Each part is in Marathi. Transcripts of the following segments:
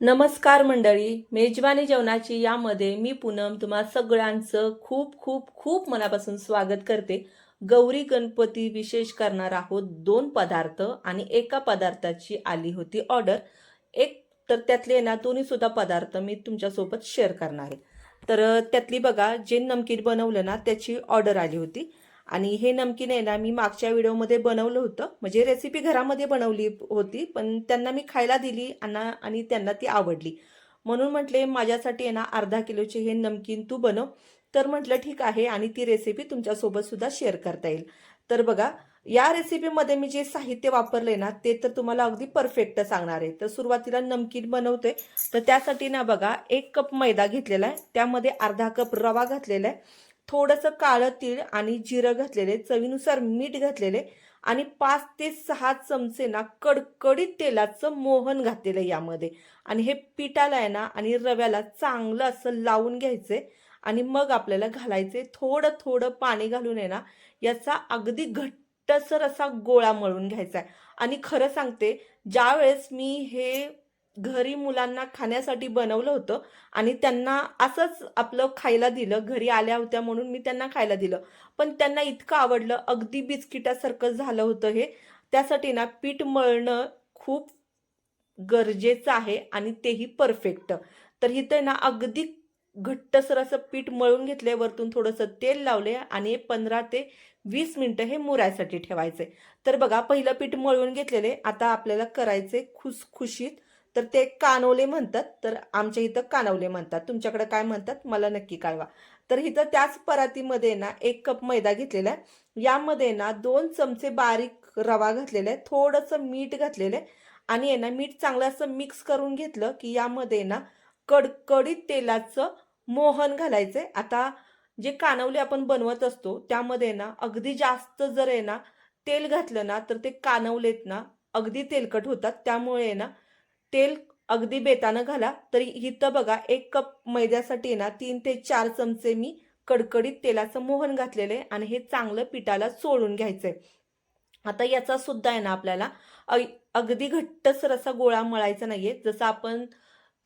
नमस्कार मंडळी मेजवानी जेवणाची यामध्ये मी पूनम तुम्हा सगळ्यांचं खूप खूप खूप मनापासून स्वागत करते. गौरी गणपती विशेष करणार आहोत दोन पदार्थ आणि एका पदार्थाची आली होती ऑर्डर. एक तर त्यातले ना दोन्ही सुद्धा पदार्थ मी तुमच्यासोबत शेअर करणार आहे. तर त्यातली बघा जे नमकीन बनवलं ना त्याची ऑर्डर आली होती. आणि हे नमकीन आहे ना मी मागच्या व्हिडिओमध्ये बनवलं होतं. म्हणजे रेसिपी घरामध्ये बनवली होती पण त्यांना मी खायला दिली आणि आणि त्यांना ती आवडली. म्हणून म्हटले माझ्यासाठी आहे ना अर्धा किलोचे हे नमकीन तू बनव. तर म्हटलं ठीक आहे आणि ती रेसिपी तुमच्यासोबत सुद्धा शेअर करता येईल. तर बघा या रेसिपीमध्ये मी जे साहित्य वापरले ना ते तर तुम्हाला अगदी परफेक्ट सांगणार आहे. तर सुरुवातीला नमकीन बनवते तर त्यासाठी ना बघा एक कप मैदा घेतलेला आहे. त्यामध्ये अर्धा कप रवा घातलेला आहे. थोडंसं काळं तीळ आणि जिरं घातलेले चवीनुसार मीठ घातलेले आणि पाच ते सहा चमचे ना कडकडीत तेलाचं मोहन घातलेलं यामध्ये. आणि हे पिठाला आहे ना आणि रव्याला चांगलं असं लावून घ्यायचंय आणि मग आपल्याला घालायचे थोडं थोडं पाणी घालून आहे ना याचा अगदी घट्टसर असा गोळा मळून घ्यायचा आहे. आणि खरं सांगते ज्या वेळेस मी हे घरी मुलांना खाण्यासाठी बनवलं होतं आणि त्यांना असंच आपलं खायला दिलं घरी आल्या होत्या म्हणून मी त्यांना खायला दिलं. पण त्यांना इतकं आवडलं अगदी बिस्किटासारखं झालं होतं हे. त्यासाठी ना पीठ मळणं खूप गरजेचं आहे आणि तेही परफेक्ट तर इथं ना अगदी घट्टसर असं पीठ मळून घेतले वरतून थोडंसं तेल लावले आणि पंधरा ते वीस मिनटं हे मुरायसाठी ठेवायचे. तर बघा पहिलं पीठ मळून घेतलेले. आता आपल्याला करायचे खुसखुशीत तर ते कानवले म्हणतात तर आमच्या इथं कानवले म्हणतात. तुमच्याकडे काय म्हणतात? मला नक्की कळवा. तर इथं त्याच परातीमध्ये ना एक कप मैदा घेतलेला आहे. यामध्ये ना दोन चमचे बारीक रवा घातलेला आहे. थोडंसं मीठ घातलेलं आहे. आणि आहे ना मीठ चांगलं असं मिक्स करून घेतलं की यामध्ये ना कडकडीत तेलाचं मोहन घालायचं आहे आता जे कानवले आपण बनवत असतो त्यामध्ये ना अगदी जास्त जर आहे ना तेल घातलं ना तर ते कानवलेत ना अगदी तेलकट होतात. त्यामुळे ना तेल अगदी बेतानं घाला तरी इथं बघा एक कप मैद्यासाठी ना तीन ते चार चमचे मी कडकडीत तेलाचं मोहन घातलेलं आहे आणि हे चांगलं पिठाला सोडून घ्यायचंय. आता याचा सुद्धा आहे ना आपल्याला अगदी घट्टसर असा गोळा मळायचा नाहीये. जसं आपण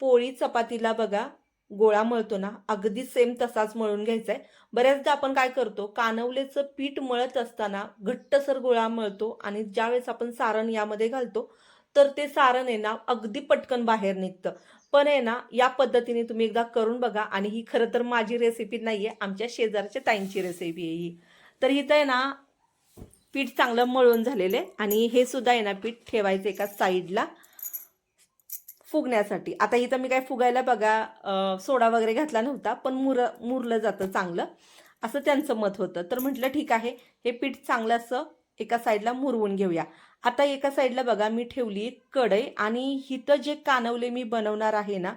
पोळी चपातीला बघा गोळा मळतो ना अगदी सेम तसाच मळून घ्यायचा आहे बऱ्याचदा आपण काय करतो कानवलेचं पीठ मळत असताना घट्टसर गोळा मळतो आणि ज्यावेळेस आपण सारण यामध्ये घालतो तर ते सारण आहे ना अगदी पटकन बाहेर निघतं. पण आहे ना या पद्धतीने तुम्ही एकदा करून बघा आणि ही खरं तर माझी रेसिपी नाही आहे आमच्या शेजारच्या ताईंची रेसिपी आहे ही. तर इथं आहे ना पीठ चांगलं मळून झालेले आहे आणि हे सुद्धा आहे ना पीठ ठेवायचं एका साईडला फुगण्यासाठी. आता इथं मी काय फुगायला बघा सोडा वगैरे घातला नव्हता पण मुर मुरलं जातं चांगलं. असं त्यांचं मत होतं. तर म्हटलं ठीक आहे हे पीठ चांगलं असं एका साईडला मुरवून घेऊया. आता एका साईडला बघा मी ठेवली एक कढई आणि हिथं जे कानवले मी बनवणार आहे ना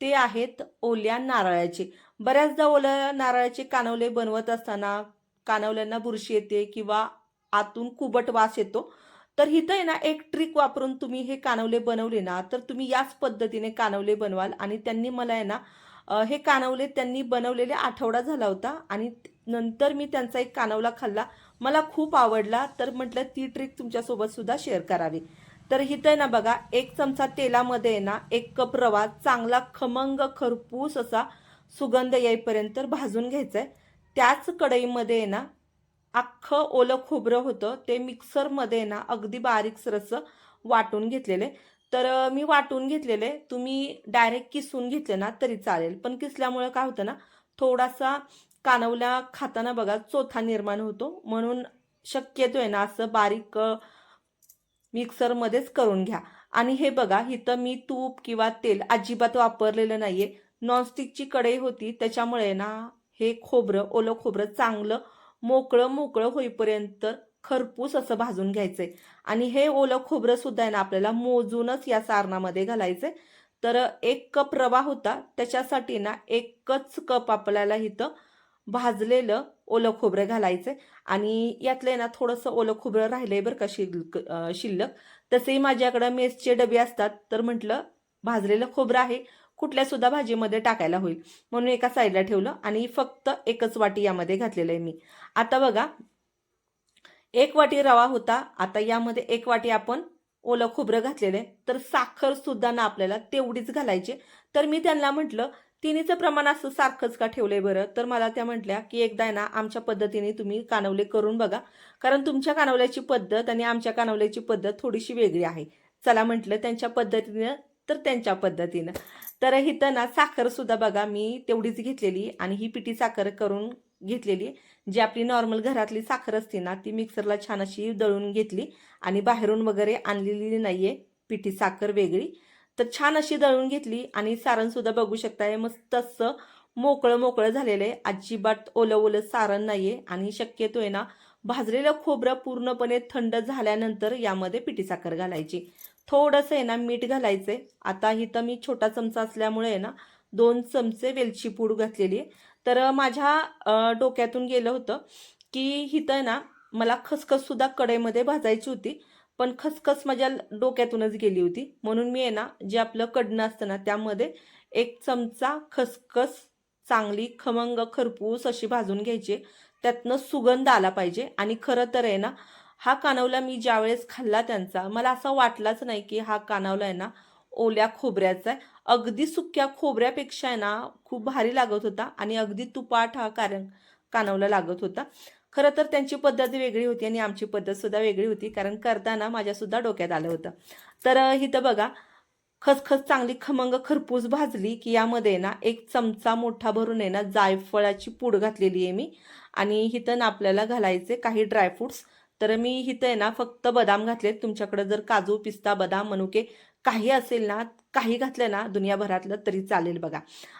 ते आहेत ओल्या नारळाचे. बऱ्याचदा ओल्या नारळाचे कानवले बनवत असताना कानवल्यांना बुरशी येते किंवा आतून कुबट वास येतो. तर इथं आहे ना एक ट्रिक वापरून तुम्ही हे कानवले बनवले ना तर तुम्ही याच पद्धतीने कानवले बनवाल. आणि त्यांनी मला आहे ना हे कानवले त्यांनी बनवलेले आठवडा झाला होता आणि नंतर मी त्यांचा एक कानवला खाल्ला. मला खूप आवडला तर म्हटलं ती ट्रिक तुमच्यासोबत सुद्धा शेअर करावी. तर इथं आहे ना बघा एक चमचा तेलामध्ये आहे ना एक कप रवा चांगला खमंग खरपूस असा सुगंध येईपर्यंत भाजून घ्यायचा आहे त्याच कढईमध्ये आहे ना अख्खं ओलं खोबरं होतं ते मिक्सरमध्ये आहे ना अगदी बारीक सरसं वाटून घेतलेले. तर मी वाटून घेतलेले तुम्ही डायरेक्ट किसून घेतले ना तरी चालेल. पण किसल्यामुळे काय होतं ना थोडासा कानवल्या खाताना बघा चोथा निर्माण होतो. म्हणून शक्यतो आहे ना असं बारीक मिक्सरमध्येच करून घ्या. आणि हे बघा इथं मी तूप किंवा तेल अजिबात वापरलेलं नाहीये. नॉनस्टिकची कढई होती त्याच्यामुळे ना हे खोबरं ओलं खोबरं चांगलं मोकळं मोकळं होईपर्यंत खरपूस असं भाजून घ्यायचंय. आणि हे ओलं खोबरं सुद्धा आहे ना आपल्याला मोजूनच या सारणामध्ये घालायचंय. तर एक कप रवा होता त्याच्यासाठी ना एकच कप आपल्याला इथं भाजलेलं ओलं खोबरं घालायचं आणि यातलं ना थोडंसं ओलं खोबरं राहिलंय बरं का शिल्क शिल्लक. तसेही माझ्याकडं मेसचे डबे असतात तर म्हटलं भाजलेलं खोबरं आहे कुठल्या सुद्धा भाजीमध्ये टाकायला होईल. म्हणून एका साईडला ठेवलं आणि फक्त एकच वाटी यामध्ये घातलेलं आहे मी. आता बघा एक वाटी रवा होता आता यामध्ये एक वाटी आपण ओलं खोबरं घातलेलं आहे. तर साखर सुद्धा ना आपल्याला तेवढीच घालायची तर मी त्यांना म्हटलं तिन्हीचं प्रमाण असं सारखंच का ठेवलंय बरं? तर मला त्या म्हटल्या की एकदा आहे ना आमच्या पद्धतीने तुम्ही कानवले करून बघा. कारण तुमच्या कानवल्याची पद्धत आणि आमच्या कानवल्याची पद्धत थोडीशी वेगळी आहे. चला म्हटलं त्यांच्या पद्धतीनं तर त्यांच्या पद्धतीनं. तर इथं ना साखर सुद्धा बघा मी तेवढीच घेतलेली आणि ही पिठी साखर करून घेतलेली. जी आपली नॉर्मल घरातली साखर असते ना ती मिक्सरला छान अशी दळून घेतली आणि बाहेरून वगैरे आणलेली नाहीये पिठी साखर वेगळी. तर छान अशी दळून घेतली आणि सारण सुद्धा बघू शकताय मस्त असं मोकळं मोकळं झालेलं आहे. अजिबात ओलं ओलं सारण नाहीये आणि शक्यतो आहे ना भाजलेलं खोबरं पूर्णपणे थंड झाल्यानंतर यामध्ये पिठी साखर घालायची. थोडंसं आहे ना मीठ घालायचंय. आता इथं मी छोटा चमचा असल्यामुळे आहे ना दोन चमचे वेलची पूड घातलेली आहे. तर माझ्या डोक्यातून गेलं होतं की इथं ना मला खसखस सुद्धा कढईमध्ये भाजायची होती. पण खसखस माझ्या डोक्यातूनच गेली होती. म्हणून मी आहे ना जे आपलं कडणं असतं ना त्यामध्ये एक चमचा खसखस चांगली खमंग खरपूस अशी भाजून घ्यायची. त्यातनं सुगंध आला पाहिजे. आणि खरं तर आहे ना हा कानवला मी ज्यावेळेस खाल्ला त्यांचा मला असं वाटलाच नाही की हा कानवला आहे ना ओल्या खोबऱ्याचा आहे. अगदी सुक्या खोबऱ्यापेक्षा आहे ना खूप भारी लागत होता. आणि अगदी तुपाट हा कारण कानवला लागत होता. खरं तर त्यांची पद्धत वेगळी होती आणि आमची पद्धत सुद्धा वेगळी होती कारण करताना माझ्यासुद्धा डोक्यात आलं होतं. तर इथं बघा खसखस चांगली खमंग खरपूस भाजली की यामध्ये ना एक चमचा मोठा भरून आहे ना जायफळाची पूड घातलेली आहे मी. आणि इथं ना आपल्याला घालायचे काही ड्रायफ्रुट्स तर मी इथं आहे ना फक्त बदाम घातलेत. तुमच्याकडे जर काजू पिस्ता बदाम मनुके काही असेल ना काही घातलं ना दुनियाभरातलं तरी चालेल बघा.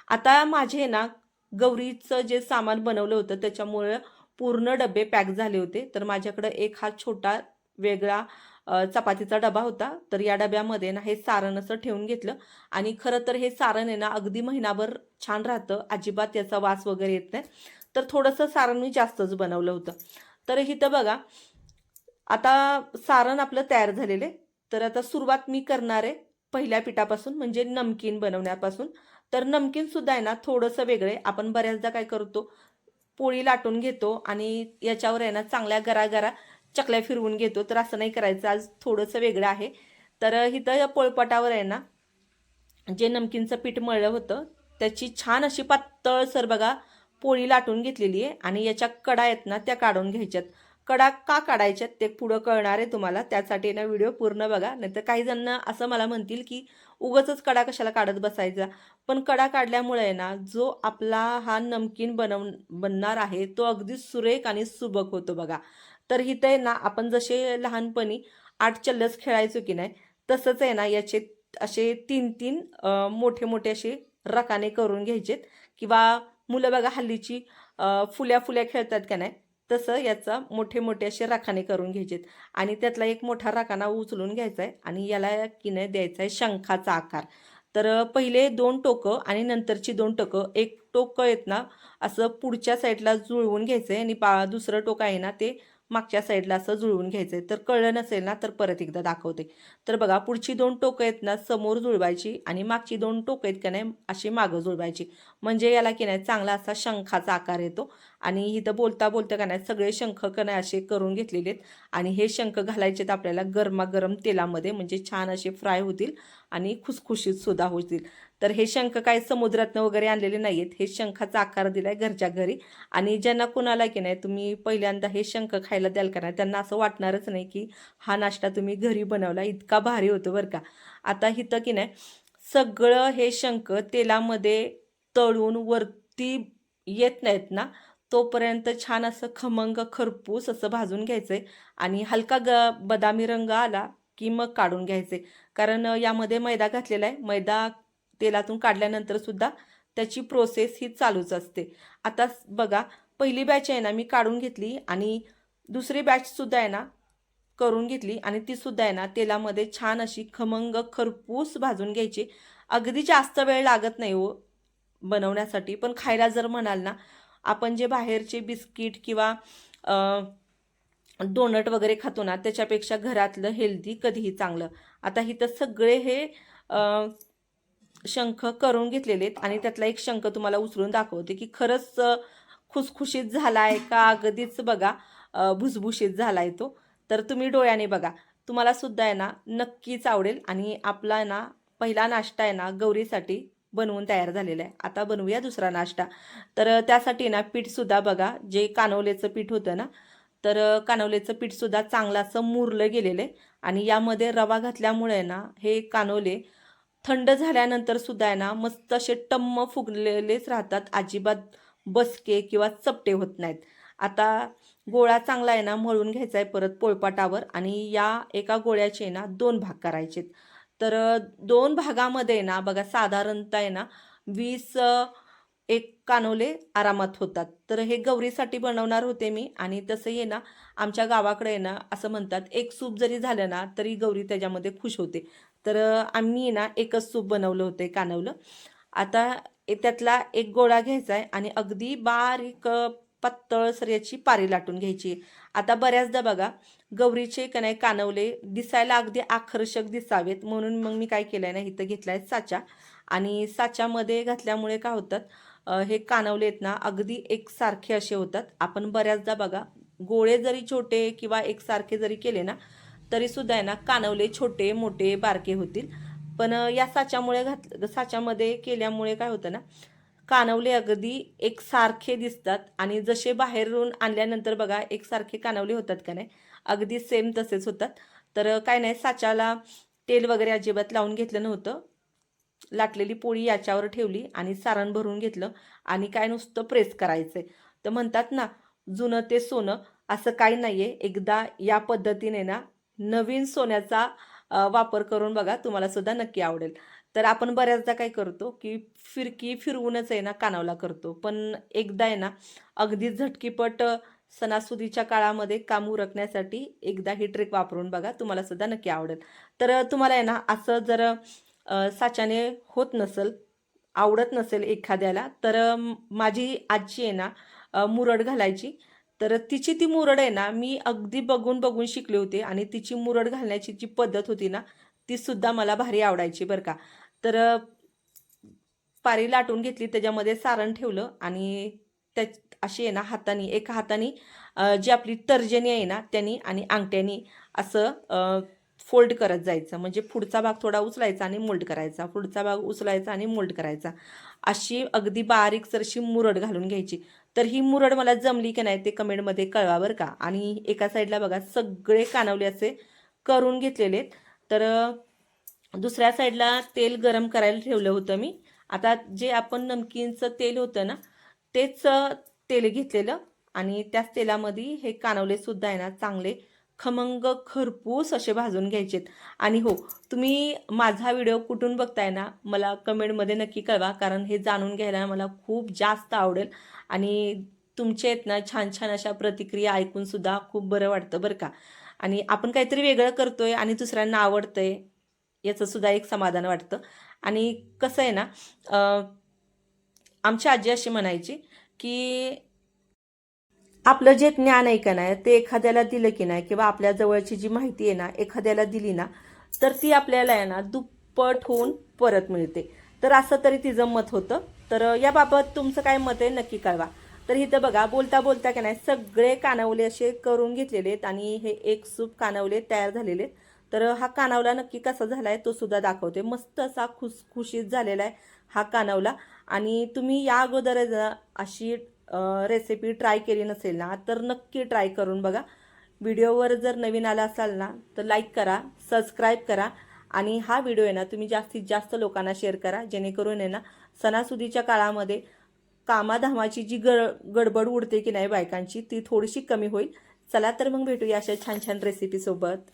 आता माझे ना गौरीचं जे सामान बनवलं होतं त्याच्यामुळं पूर्ण डबे पॅक झाले होते. तर माझ्याकडं एक हा छोटा वेगळा चपातीचा डबा होता. तर या डब्यामध्ये ना हे सारण असं ठेवून घेतलं. आणि खरं तर हे सारण आहे ना अगदी महिनाभर छान राहतं. अजिबात याचा वास वगैरे येत नाही. तर थोडंसं सारण मी जास्तच बनवलं होतं. तर इथं बघा आता सारण आपलं तयार झालेलं आहे. तर आता सुरुवात मी करणार आहे पहिल्या पिठापासून म्हणजे नमकीन बनवण्यापासून. तर नमकीन सुद्धा आहे ना थोडंसं वेगळे आपण बऱ्याचदा काय करतो पोळी लाटून घेतो आणि याच्यावर आहे ना चांगल्या गरागरा चकल्या फिरवून घेतो. तर असं नाही करायचं. आज थोडंसं वेगळं आहे. तर इथं पोळपटावर आहे ना जे नमकीनचं पीठ मळलं होतं त्याची छान अशी पातळसर बघा पोळी लाटून घेतलेली आहे. आणि याच्या कडा आहेत ना त्या काढून घ्यायच्यात. कडा का काढायच्यात ते पुढं कळणार आहे तुम्हाला. त्यासाठी ना व्हिडिओ पूर्ण बघा. नाहीतर काही जण असं मला म्हणतील की उगच कडा कशाला काढत बसायचा. पण कडा काढल्यामुळे ना जो आपला हा नमकीन बनव बनणार आहे तो अगदी सुरेख आणि सुबक होतो बघा. तर इथं आहे ना आपण जसे लहानपणी आठ चल्लस खेळायचो की नाही तसंच आहे ना याचे असे तीन तीन मोठे मोठे असे रकाने करून घ्यायचेत. किंवा मुलं बघा हल्लीची फुल्या फुल्या खेळतात का नाही तसं याचा मोठे मोठे असे राखाने करून घ्यायचेत. आणि त्यातला एक मोठा राखाना उचलून घ्यायचा आहे आणि याला की नाही द्यायचा आहे शंखाचा आकार. तर पहिले दोन टोकं आणि नंतरची दोन टोकं. एक टोकं आहेत ना असं पुढच्या साईडला जुळवून घ्यायचं आहे आणि पा दुसरं टोकं आहे ना ते मागच्या साईडला असं जुळवून घ्यायचं आहे तर कळलं नसेल ना तर परत एकदा दाखवते. तर बघा पुढची दोन टोकं आहेत ना समोर जुळवायची आणि मागची दोन टोकं आहेत का नाही अशी मागं जुळवायची. म्हणजे याला की नाही चांगला असा शंखाचा आकार येतो. आणि इथं बोलता बोलता का नाही सगळे शंख का नाही असे करून घेतलेले आहेत. आणि हे शंख घालायचे आपल्याला गरमागरम तेलामध्ये म्हणजे छान असे फ्राय होतील आणि खुसखुशीत सुद्धा होतील. तर हे शंख काय समुद्रातनं वगैरे आणलेले नाही आहेत हे शंखाचा आकार दिलाय घरच्या घरी. आणि ज्यांना कुणाला की नाही तुम्ही पहिल्यांदा हे शंख खायला द्याल का नाही त्यांना असं वाटणारच नाही की हा नाश्ता तुम्ही घरी बनवला इतका भारी होतो बरं का. आता इथं की नाही सगळं हे शंख तेलामध्ये तळून वरती येत नाहीत ना तोपर्यंत छान असं खमंग खरपूस असं भाजून घ्यायचंय. आणि हलका ग बदामी रंग आला की मग काढून घ्यायचे कारण यामध्ये मैदा घातलेला आहे. मैदा तेलातून काढल्यानंतर सुद्धा त्याची प्रोसेस ही चालूच असते. आता बघा पहिली बॅच आहे ना मी काढून घेतली आणि दुसरी बॅच सुद्धा आहे ना करून घेतली आणि ती सुद्धा आहे ना तेलामध्ये छान अशी खमंग खरपूस भाजून घ्यायची. अगदी जास्त वेळ लागत नाही हो बनवण्यासाठी पण खायला जर म्हणाल ना आपण जे बाहेरचे बिस्किट किंवा डोनट वगैरे खातो ना त्याच्यापेक्षा घरातलं हेल्दी कधीही चांगलं. आता इथं सगळे हे शंख करून घेतलेले आहेत आणि त्यातला एक शंख तुम्हाला उचलून दाखवते की खरंच खुसखुशीत झाला आहे का? अगदीच बघा भुसभुशीत झाला आहे तो. तर तुम्ही डोळ्याने बघा. तुम्हाला सुद्धा आहे ना नक्कीच आवडेल आणि आपला ना पहिला नाश्ता आहे ना गौरीसाठी बनवून तयार झालेला आहे. आता बनवूया दुसरा नाश्ता. तर त्यासाठी ना पीठसुद्धा बघा जे कानवलेचं पीठ होतं ना तर कानवलेचं पीठसुद्धा चांगलं असं मुरलं गेलेलं आहे. आणि यामध्ये रवा घातल्यामुळे ना हे कानवले थंड झाल्यानंतर सुद्धा आहे ना मस्त असे टम्म फुगलेलेच राहतात. अजिबात बसके किंवा चपटे होत नाहीत. आता गोळा चांगला आहे ना मळून घ्यायचा आहे परत पोळपाटावर आणि या एका गोळ्याचे ना दोन भाग करायचे तर दोन भागामध्ये ना बघा साधारणतः आहे ना वीस एक कानवले आरामात होतात. तर हे गौरीसाठी बनवणार होते मी आणि तसंही आहे ना आमच्या गावाकडे आहे ना असं म्हणतात एक सूप जरी झालं ना तरी गौरी त्याच्यामध्ये खुश होते. तर आम्ही ना एकच सूप बनवलं होतं कानवलं. आता ए- त्यातला एक गोळा घ्यायचा आहे आणि अगदी बारीक अ, पातळसर याची पारी लाटून घ्यायची. आता बऱ्याचदा बघा गौरीचे का नाही कानवले दिसायला अगदी आकर्षक दिसावेत. म्हणून मग मी काय केलं आहे ना इथं घेतला आहे साचा. आणि साच्यामध्ये घातल्यामुळे काय होतात हे कानवले आहेत ना अगदी एकसारखे असे होतात. आपण बऱ्याचदा बघा गोळे जरी छोटे किंवा एकसारखे जरी केले ना तरी सुद्धा आहे ना कानवले छोटे मोठे बारके होतील. पण या साच्यामुळे घात साच्यामध्ये केल्यामुळे काय होतं ना कानवले अगदी एकसारखे दिसतात आणि जसे बाहेरून आणल्यानंतर बघा एकसारखे कानवले होतात का नाही अगदी सेम तसेच होतात. तर काय नाही साच्याला तेल वगैरे अजिबात लावून घेतलं नव्हतं. लाटलेली पोळी याच्यावर ठेवली आणि सारण भरून घेतलं आणि काय नुसतं प्रेस करायचं. तर म्हणतात ना जुनं ते सोनं असं काही नाही आहे एकदा या पद्धतीने ना नवीन सोन्याचा वापर करून बघा तुम्हाला सुद्धा नक्की आवडेल. तर आपण बऱ्याचदा काय करतो की फिरकी फिरवूनच आहे ना कानावला करतो. पण एकदा आहे ना अगदी झटकीपट सणासुदीच्या काळामध्ये काम उरकण्यासाठी एकदा ही ट्रिक वापरून बघा तुम्हाला सुद्धा नक्की आवडेल. तर तुम्हाला आहे ना असं जर साच्याने होत नसेल आवडत नसेल एखाद्याला तर माझी आजी आहे ना मुरड घालायची. तर तिची ती मुरड आहे ना मी अगदी बघून बघून शिकले होते आणि तिची मुरड घालण्याची जी पद्धत होती ना ती सुद्धा मला भारी आवडायची बरं का. तर पारी लाटून घेतली त्याच्यामध्ये सारण ठेवलं आणि त्या अशी आहे ना हाताने एका हाताने जी आपली तर्जनी आहे ना त्यांनी आणि अंगठ्यानी असं फोल्ड करत जायचं. म्हणजे पुढचा भाग थोडा उचलायचा आणि मोल्ड करायचा. पुढचा भाग उचलायचा आणि मोल्ड करायचा. अशी अगदी बारीक सरशी मुरड घालून घ्यायची. तर ही मुरड मला जमली की नाही ते कमेंटमध्ये कळवा बरं का. आणि एका साईडला बघा सगळे कानवले असे करून घेतलेले आहेत. तर दुसऱ्या साईडला तेल गरम करायला ठेवलं होतं मी. आता जे आपण नमकीनचं तेल होतं ना तेच तेल घेतलेलं. आणि त्याच तेलामध्ये हे कानवले सुद्धा आहे ना चांगले खमंग खरपूस असे भाजून घ्यायचेत. आणि हो तुम्ही माझा व्हिडिओ कुठून बघताय ना मला कमेंटमध्ये नक्की कळवा कारण हे जाणून घ्यायला मला खूप जास्त आवडेल. आणि तुमचे आहेत ना छान छान अशा प्रतिक्रिया ऐकून सुद्धा खूप बरं वाटतं बरं का. आणि आपण काहीतरी वेगळं करतोय आणि दुसऱ्यांना आवडतंय याचं सुद्धा एक समाधान वाटतं. आणि कसं आहे ना आमची आजी अशी म्हणायची की आपलं जे ज्ञान आहे का नाही ते एखाद्याला दिलं की नाही किंवा आपल्या जवळची जी माहिती आहे ना एखाद्याला दिली ना तर ती आपल्याला आहे ना दुप्पट होऊन परत मिळते. तर असं तरी तिचं मत होतं. तर याबाबत तुमचं काय मत आहे नक्की कळवा. तर इथं बघा बोलता बोलता का नाही सगळे कानावले असे करून घेतलेले आहेत आणि हे एक सूप कानवले तयार झालेले आहेत. तर हा कानावला नक्की कसा झाला आहे तो सुद्धा दाखवते. मस्त असा खुसखुशीत झालेला आहे हा कानावला. आणि तुम्ही या अगोदर अशी रेसिपी ट्राय केली नसेल ना तर नक्की ट्राय करून बघा. व्हिडिओवर जर नवीन आला असाल ना तर लाईक करा सबस्क्राईब करा. आणि हा व्हिडिओ आहे ना तुम्ही जास्तीत जास्त लोकांना शेअर करा जेणेकरून आहे ना सणासुदीच्या काळामध्ये कामाधामाची जी गड गडबड उडते की नाही बायकांची ती थोडीशी कमी होईल. चला तर मग भेटूया अशा छान छान रेसिपीसोबत